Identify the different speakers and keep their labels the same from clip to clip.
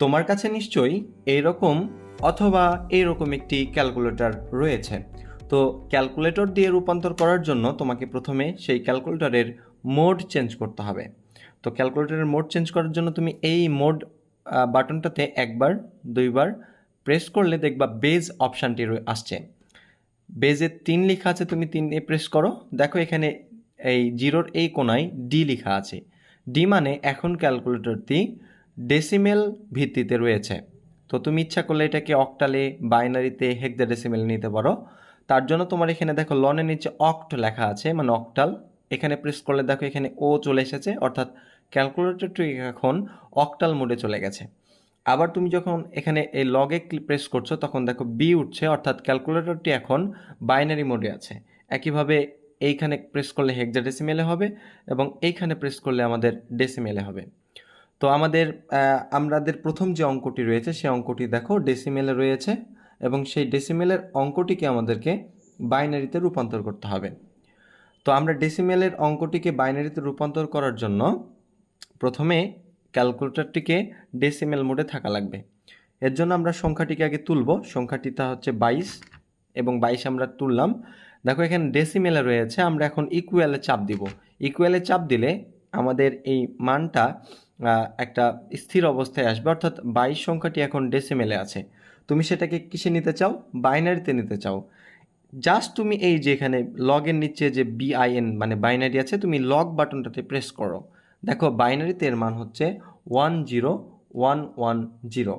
Speaker 1: তোমার কাছে নিশ্চয়ই এইরকম অথবা এইরকম একটি ক্যালকুলেটর রয়েছে। তো ক্যালকুলেটর দিয়ে রূপান্তর করার জন্য তোমাকে প্রথমে সেই ক্যালকুলেটরের মোড চেঞ্জ করতে হবে। তো ক্যালকুলেটরের মোড চেঞ্জ করার জন্য তুমি এই মোড বাটনটাতে একবার, দুইবার প্রেস করলে দেখবা বেজ অপশানটি আসছে। বেজে তিন লেখা আছে, তুমি তিন এ প্রেস করো। দেখো এখানে এই জিরোর এই কোনায় ডি লেখা আছে। ডি মানে এখন ক্যালকুলেটরটি ডেসিমেল ভিত্তিতে রয়েছে। তো তুমি ইচ্ছা করলে এটাকে অক্টালে বাইনারিতে হেক্সাডেসিমেল নিতে পারো। তার জন্য তোমার এখানে দেখো লনের নিচে অক্ট লেখা আছে মানে অক্টাল এখানে প্রেস করলে দেখো এখানে ও চলে এসেছে, অর্থাৎ ক্যালকুলেটরটি এখন অক্টাল মোডে চলে গেছে। আবার তুমি যখন এখানে এই লগে প্রেস করছ, তখন দেখো বি উঠছে, অর্থাৎ ক্যালকুলেটরটি এখন বাইনারি মোডে আছে। একইভাবে এইখানে প্রেস করলে হেক্সাডেসিমেলে হবে এবং এইখানে প্রেস করলে আমাদের ডেসিমেলে হবে। তো আমাদের আমাদের প্রথম যে অঙ্কটি রয়েছে সেই অঙ্কটি দেখো ডেসিমেলে রয়েছে এবং সেই ডেসিমেলের অঙ্কটিকে আমাদেরকে বাইনারিতে রূপান্তর করতে হবে। তো আমরা ডেসিমেলের অঙ্কটিকে বাইনারিতে রূপান্তর করার জন্য প্রথমে ক্যালকুলেটরটিকে ডেসিমেল মোডে থাকা লাগবে। এর জন্য আমরা সংখ্যাটিকে আগে তুলব। সংখ্যাটিটা হচ্ছে বাইশ এবং বাইশ আমরা তুললাম। দেখো এখানে ডেসিমেলে রয়েছে, আমরা এখন ইকুয়ালে চাপ দিব। ইকুয়ালে চাপ দিলে আমাদের এই মানটা একটা স্থির অবস্থায় আসবে, অর্থাৎ বাইশ সংখ্যাটি এখন ডেসিমেলে আছে। তুমি সেটাকে কিসে নিতে চাও? বাইনারিতে নিতে চাও। জাস্ট তুমি এই যে এখানে লগের নিচে যে বিআইএন মানে বাইনারি আছে, তুমি লগ বাটনটাতে প্রেস করো। দেখো বাইনারিতে এর মান হচ্ছে one zero one one zero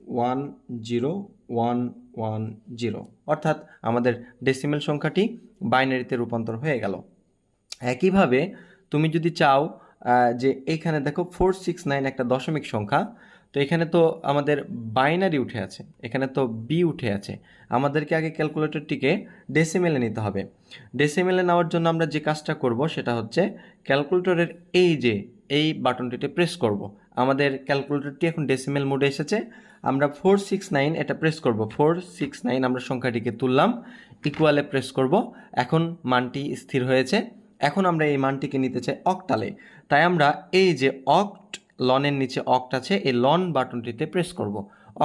Speaker 1: one zero one one zero অর্থাৎ আমাদের ডেসিমেল সংখ্যাটি বাইনারিতে রূপান্তর হয়ে গেল। একইভাবে তুমি যদি চাও যে এইখানে দেখো ফোর সিক্স নাইন একটা দশমিক সংখ্যা। তো এখানে তো আমাদের বাইনারি উঠে আছে। এখানে তো বি উঠে আছে। আমাদেরকে আগে ক্যালকুলেটরটিকে ডেসিমেলে নিতে হবে। ডেসিমেলে নেওয়ার জন্য আমরা যে কাজটা করব সেটা হচ্ছে ক্যালকুলেটরের এই যে, এই বাটনটিতে প্রেস করব। আমাদের ক্যালকুলেটরটি এখন ডেসিমেল মোডে এসেছে। আমরা ফোর সিক্স নাইন এটা প্রেস করব। ফোর সিক্স নাইন আমরা সংখ্যাটিকে তুললাম ইকুয়ালে প্রেস করব। এখন মানটি স্থির হয়েছে। এখন আমরা এই মানটিকে নিতে চাই অক্টালে তাই আমরা এই যে অক্ট লনের নিচে অক্ট আছে, এই লন বাটনটিতে প্রেস করব।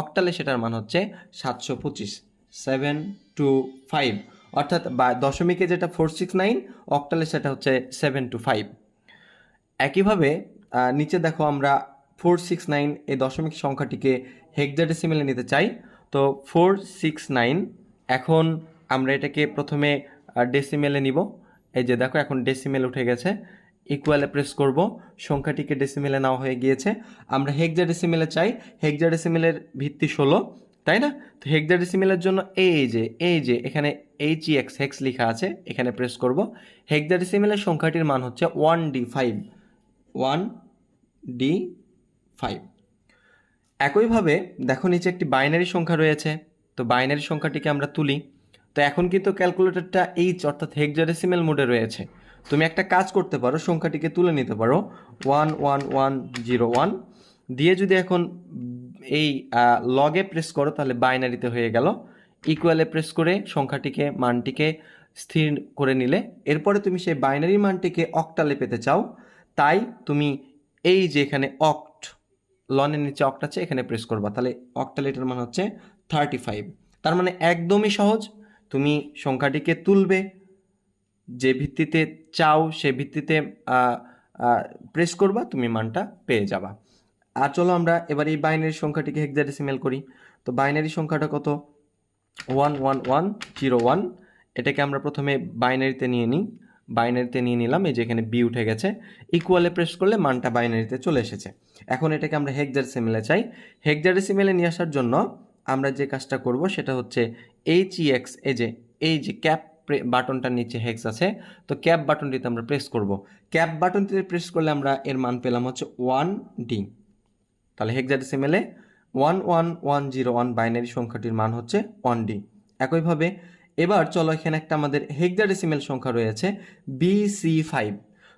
Speaker 1: অক্টালে সেটার মান হচ্ছে সাতশো পঁচিশ সেভেন টু ফাইভ অর্থাৎ বা দশমিকে যেটা ফোর সিক্স নাইন অক্টালে সেটা হচ্ছে সেভেন টু ফাইভ একইভাবে নিচে দেখো আমরা ফোর সিক্স নাইন এই দশমিক সংখ্যাটিকে হেক্সাডেসিমেলে নিতে চাই। তো ফোর সিক্স নাইন এখন আমরা এটাকে প্রথমে ডেসিমেলে নিব। এই যে দেখো এখন ডেসিমেল উঠে গেছে ইকুয়ালে প্রেস করব, সংখ্যাটিকে ডেসিমেলে নেওয়া হয়ে গিয়েছে। আমরা হেক্সাডেসিমেলে চাই হেক্সাডেসিমেলের ভিত্তি ষোলো, তাই না? তো হেক্সাডেসিমেলের জন্য এই যে এই যে, এখানে এইচ ই এক্স হেক্স লেখা আছে, এখানে প্রেস করব। হেক্সাডেসিমেলের সংখ্যাটির মান হচ্ছে one D five one D five একইভাবে দেখো নিচে একটি বাইনারি সংখ্যা রয়েছে, তো বাইনারি সংখ্যাটিকে আমরা তুলি। তো এখন কিন্তু ক্যালকুলেটরটা এইচ অর্থাৎ হেক্সাডেসিমেল মোডে রয়েছে। তুমি একটা কাজ করতে পারো, সংখ্যাটিকে তুলে নিতে পারো। One one one zero one দিয়ে যদি এখন এই লগে প্রেস করো, তাহলে বাইনারিতে হয়ে গেল। ইকুয়ালে প্রেস করে সংখ্যাটিকে, মানটিকে স্থির করে নিলে, এরপরে তুমি সেই বাইনারি মানটিকে অক্টালে পেতে চাও। তাই তুমি এই যে এখানে অক্ট লনের নিচে অক্ট আছে, এখানে প্রেস করবা। তাহলে অক্টালেটার মান হচ্ছে থার্টি ফাইভ তার মানে একদমই সহজ। তুমি সংখ্যাটিকে তুলবে। যে ভিত্তিতে চাও, সে ভিত্তিতে প্রেস করবা, তুমি মানটা পেয়ে যাবা। আর চলো আমরা এবার এই বাইনারি সংখ্যাটিকে হেক্সাডেসিমেল করি। তো বাইনারি সংখ্যাটা কত? One one one zero one এটাকে আমরা প্রথমে বাইনারিতে নিয়ে নিই। বাইনারিতে নিয়ে নিলাম, এই যে এখানে বি উঠে গেছে। ইকুয়ালে প্রেস করলে মানটা বাইনারিতে চলে এসেছে। এখন এটাকে আমরা হেক্সাডেসিমেলে চাই। হেক্সাডেসিমেলে নিয়ে আসার জন্য আমরা যে কাজটা করব, সেটা হচ্ছে এইচ এক্স এই যে এই যে ক্যাপ বাটনটার নিচে হেক্স আছে, তো ক্যাপ বাটনটিতে আমরা প্রেস করব। ক্যাপ বাটনটিতে প্রেস করলে আমরা এর মান পেলাম হচ্ছে ওয়ান ডি তাহলে হেক্সাডেসিমেলে one one one zero one binary সংখ্যাটির মান হচ্ছে ওয়ান ডি একইভাবে এবার চলো এখানে একটা আমাদের হেক্সাডেসিমেল সংখ্যা রয়েছে বি সি ফাইভ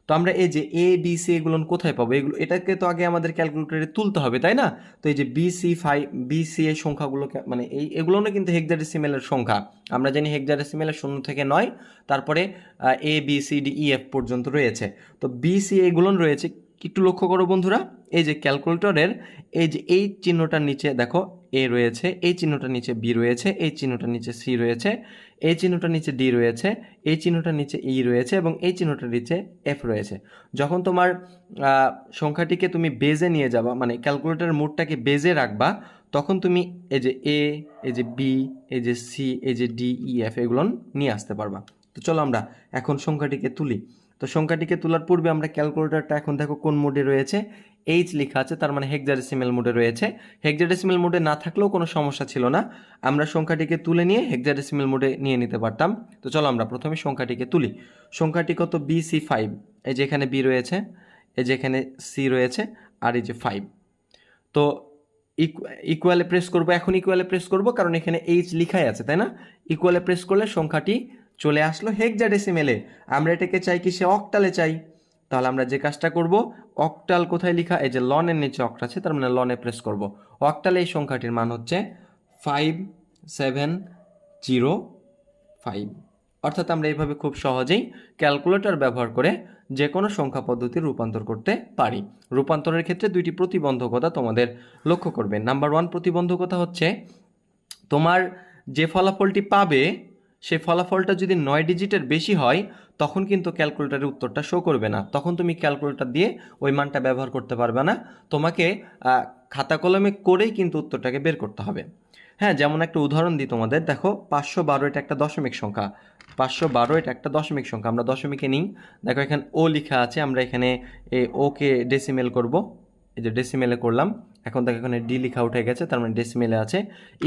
Speaker 1: তো আমরা এই যে এ বি সি এগুলো কোথায় পাবো? এগুলো, এটাকে তো আগে আমাদের ক্যালকুলেটরে তুলতে হবে, তাই না? তো এই যে B C five B C এই সংখ্যাগুলোকে মানে এই, এগুলো না কিন্তু হেক্সাডেসিমেলের সংখ্যা। আমরা জানি হেক্সাডেসিমেলের শূন্য থেকে নয়, তারপরে A B C D E F পর্যন্ত রয়েছে। তো বি সি এগুলো রয়েছে, একটু লক্ষ্য করো বন্ধুরা, এই যে ক্যালকুলেটরের এই যে এই চিহ্নটার নিচে, দেখো এ রয়েছে, এই চিহ্নটার নিচে বি রয়েছে, এই চিহ্নটার নিচে সি রয়েছে এই চিহ্নটার নিচে ডি রয়েছে, এই চিহ্নটার নিচে ই রয়েছে এবং এই চিহ্নটার নিচে এফ রয়েছে। যখন তোমার সংখ্যাটিকে তুমি বেজে নিয়ে যাবা মানে ক্যালকুলেটরের মোডটাকে বেজে রাখবা, তখন তুমি এই যে এ এই যে বি এই যে সি এই যে ডি ই এফ এগুলো নিয়ে আসতে পারবা। তো চলো আমরা এখন সংখ্যাটিকে তুলি। তো সংখ্যাটিকে তোলার পূর্বে আমরা ক্যালকুলেটরটা এখন দেখো কোন মোডে রয়েছে। এইচ লেখা আছে, তার মানে হেক্সাডেসিমেল মোডে রয়েছে। হেক্সাডেসিমেল মোডে না থাকলেও কোনো সমস্যা ছিল না। আমরা সংখ্যাটিকে তুলে নিয়ে হেক্সাডেসিমেল মোডে নিয়ে নিতে পারতাম। তো চলো আমরা প্রথমে সংখ্যাটিকে তুলি। সংখ্যাটি কত? বি সি ফাইভ এই যে এখানে বি রয়েছে, এই যে এখানে সি রয়েছে, আর এই যে ফাইভ তো ইকুয়ালে প্রেস করব, এখন ইকুয়ালে প্রেস করব, কারণ এখানে এইচ লিখাই আছে, তাই না? ইকুয়ালে প্রেস করলে সংখ্যাটি চলে আসলো হেক্সাডেসিমেলে আমরা এটাকে চাই কি সে অক্টালে চাই? তাহলে আমরা যে কাজটা করব অক্টাল কোথায় লেখা, এই যে লনের নিচে অক্ট আছে, তার মানে লনে প্রেস করব। অক্টালে এই সংখ্যাটির মান হচ্ছে ফাইভ সেভেন জিরো ফাইভ অর্থাৎ আমরা এইভাবে খুব সহজেই ক্যালকুলেটর ব্যবহার করে যে কোনো সংখ্যা পদ্ধতির রূপান্তর করতে পারি। রূপান্তরের ক্ষেত্রে দুইটি প্রতিবন্ধকতা তোমাদের লক্ষ্য করবে। নাম্বার ওয়ান প্রতিবন্ধকতা হচ্ছে তোমার যে ফলাফলটি পাবে, সে ফলাফলটা যদি নয় ডিজিটের বেশি হয় তখন কিন্তু ক্যালকুলেটারের উত্তরটা শো করবে না। তখন তুমি ক্যালকুলেটার দিয়ে ওই মানটা ব্যবহার করতে পারবে না। তোমাকে খাতা কলমে করেই কিন্তু উত্তরটাকে বের করতে হবে। হ্যাঁ যেমন একটা উদাহরণ দিই তোমাদের। দেখো, পাঁচশো বারো এটা একটা দশমিক সংখ্যা। পাঁচশো বারো এটা একটা দশমিক সংখ্যা। আমরা দশমিকে নিই। দেখো, এখানে ও লেখা আছে। আমরা এখানে এ ওকে ডেসিমেল করব। এই যে ডেসিমেলে করলাম, এখন দেখো এখানে ডি লেখা উঠে গেছে, তার মানে ডেসিমেলে আছে।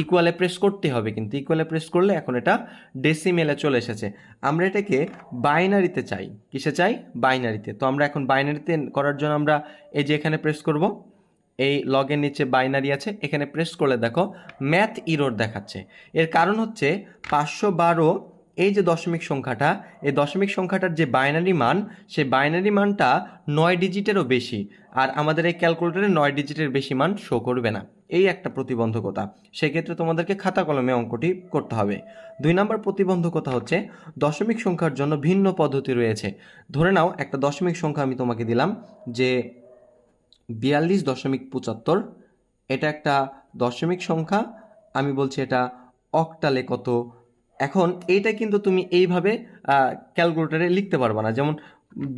Speaker 1: ইকুয়ালে প্রেস করতে হবে কিন্তু ইকুয়ালে প্রেস করলে এখন এটা ডেসিমেলে চলে এসেছে। আমরা এটাকে বাইনারিতে চাই। কিসে চাই? বাইনারিতে তো। আমরা এখন বাইনারিতে করার জন্য আমরা এই যে এখানে প্রেস করব, এই লগের নিচে বাইনারি আছে, এখানে প্রেস করলে দেখো ম্যাথ ইরোর দেখাচ্ছে। এর কারণ হচ্ছে পাঁচশো বারো এই যে দশমিক সংখ্যাটা, এই দশমিক সংখ্যাটার যে বাইনারি মান, সেই বাইনারি মানটা নয় ডিজিটেরও বেশি। আর আমাদের এই ক্যালকুলেটরে নয় ডিজিটের বেশি মান শো করবে না। এই একটা প্রতিবন্ধকতা। সেক্ষেত্রে তোমাদেরকে খাতা কলমে অঙ্কটি করতে হবে। দুই নম্বর প্রতিবন্ধকতা হচ্ছে, দশমিক সংখ্যার জন্য ভিন্ন পদ্ধতি রয়েছে। ধরে নাও, একটা দশমিক সংখ্যা আমি তোমাকে দিলাম যে বিয়াল্লিশ দশমিক পঁচাত্তর। এটা একটা দশমিক সংখ্যা, আমি বলছি এটা অক্টালে কত? এখন এইটা কিন্তু তুমি এইভাবে ক্যালকুলেটারে লিখতে পারবে না। যেমন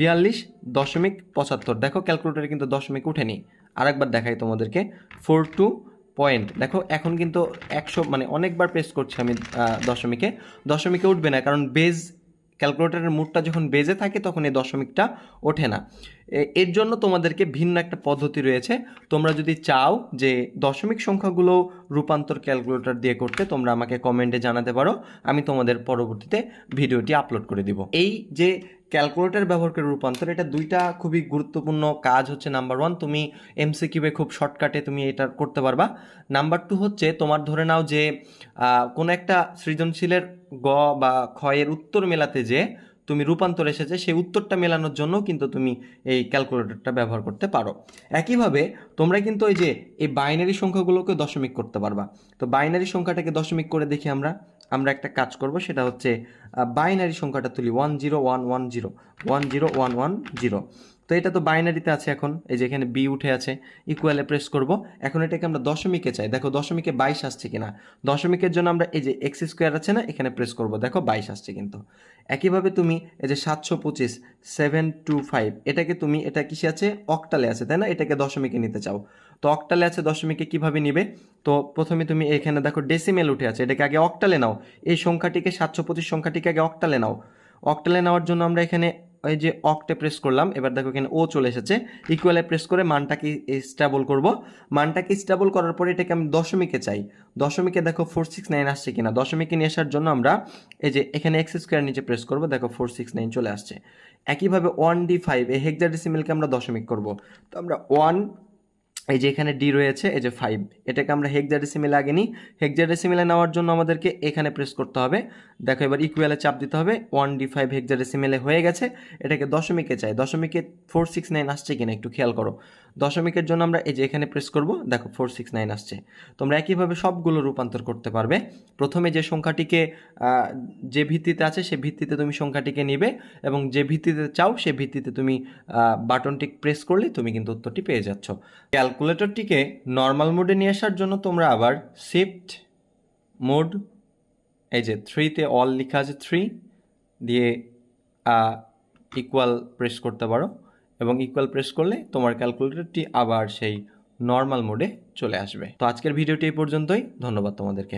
Speaker 1: বিয়াল্লিশ দশমিক পঁচাত্তর। দেখো ক্যালকুলেটারে কিন্তু দশমিক উঠেনি। আর একবার দেখাই তোমাদেরকে। Four two point. দেখো এখন কিন্তু একশো মানে অনেকবার প্রেস করছি আমি দশমিকে। দশমিকে উঠবে না কারণ বেজ ক্যালকুলেটরের মুডটা যখন বেজে থাকে তখন এই দশমিকটা ওঠে না। এর জন্য তোমাদেরকে ভিন্ন একটা পদ্ধতি রয়েছে। তোমরা যদি চাও যে দশমিক সংখ্যাগুলো রূপান্তর ক্যালকুলেটর দিয়ে করতে, তোমরা আমাকে কমেন্টে জানাতে পারো। আমি তোমাদের পরবর্তীতে ভিডিওটি আপলোড করে দিব। এই যে ক্যালকুলেটর ব্যবহার করে রূপান্তর, এটা দুইটা খুবই গুরুত্বপূর্ণ কাজ হচ্ছে নাম্বার ওয়ান তুমি এমসিকিউবে খুব শর্টকাটে তুমি এটা করতে পারবা। নাম্বার টু হচ্ছে তোমার ধরে নাও যে কোনো একটা সৃজনশীলের গ বা ক্ষয়ের উত্তর মেলাতে যে তুমি রূপান্তর এসেছে, সেই উত্তরটা মেলানোর জন্য কিন্তু তুমি এই ক্যালকুলেটরটা ব্যবহার করতে পারো। একইভাবে তোমরা কিন্তু ওই যে, এই বাইনারি সংখ্যাগুলোকে দশমিক করতে পারবা। তো বাইনারি সংখ্যাটাকে দশমিক করে দেখি আমরা। আমরা একটা কাজ করব, সেটা হচ্ছে বাইনারি সংখ্যাটা তুলি one zero one one zero one zero one one zero তো এটা তো বাইনারিতে আছে এখন, এই যে এখানে বি উঠে আছে ইকুয়ালে প্রেস করব। এখন এটাকে আমরা দশমিকে চাই। দেখো দশমিকে বাইশ আসছে কিনা। দশমিকের জন্য আমরা এই যে এক্স স্কোয়ার আছে না, এখানে প্রেস করব। দেখো বাইশ আসছে কিন্তু। একইভাবে তুমি এই যে সাতশো পঁচিশ সেভেন টু ফাইভ এটাকে তুমি, এটা কিসে আছে? অক্টালে আছে, তাই না? এটাকে দশমিকে নিতে চাও। তো অক্টালে আছে, দশমিকে কীভাবে নিবে? তো প্রথমে তুমি এখানে দেখো ডেসিমেল উঠে আছে, এটাকে আগে অক্টালে নাও। এই সংখ্যাটিকে, সাতশো পঁচিশ সংখ্যাটিকে আগে অক্টালে নাও। অক্টালে নেওয়ার জন্য আমরা এখানে ওই যে অকটে প্রেস করলাম, এবার দেখো এখানে ও চলে এসেছে। ইকুয়ালে প্রেস করে মানটাকে স্টেবল করব। মানটাকে স্টেবল করার পরে এটাকে আমি দশমিকে চাই। দশমিকে দেখো ফোর সিক্স নাইন আসছে কিনা? দশমিকে নিয়ে আসার জন্য আমরা এই যে এখানে এক্স স্কোয়ার নিচে প্রেস করব, দেখো ফোর সিক্স নাইন চলে আসছে। একইভাবে ওয়ান ডি ফাইভ এই হেক্সাডেসিমেলকে আমরা দশমিক করব। তো আমরা ওয়ান এই যে এখানে ডি রয়েছে, এই যে ফাইভ এটাকে আমরা হেক্সাডেসিমেলে আগে নিই। হেক্সাডেসিমেলে নেওয়ার জন্য আমাদেরকে এখানে প্রেস করতে হবে। দেখো এবার ইকুয়ালে চাপ দিতে হবে ওয়ান ডি ফাইভ হেক্সাডেসিমেলে হয়ে গেছে। এটাকে দশমিকে চাই। দশমিকে ফোর সিক্স নাইন আসছে কিনা একটু খেয়াল করো। দশমিকের জন্য আমরা এই যে এখানে প্রেস করব, দেখো ফোর সিক্স নাইন আসছে। তোমরা একইভাবে সবগুলো রূপান্তর করতে পারবে। প্রথমে যে সংখ্যাটিকে যে ভিত্তিতে আছে সে ভিত্তিতে তুমি সংখ্যাটিকে নিবে এবং যে ভিত্তিতে চাও সে ভিত্তিতে তুমি বাটনটি প্রেস করলে তুমি কিন্তু উত্তরটি পেয়ে যাচ্ছ। ক্যালকুলেটরটিকে নর্মাল মোডে নিয়ে আসার জন্য তোমরা আবার শিফট মোড এই যে থ্রিতে অল লেখা আছে থ্রি দিয়ে ইকুয়াল প্রেস করতে পারো এবং ইকুয়াল প্রেস করলে তোমার ক্যালকুলেটরটি আবার সেই নর্মাল মোডে চলে আসবে। তো আজকের ভিডিওটি এই পর্যন্তই। ধন্যবাদ তোমাদেরকে।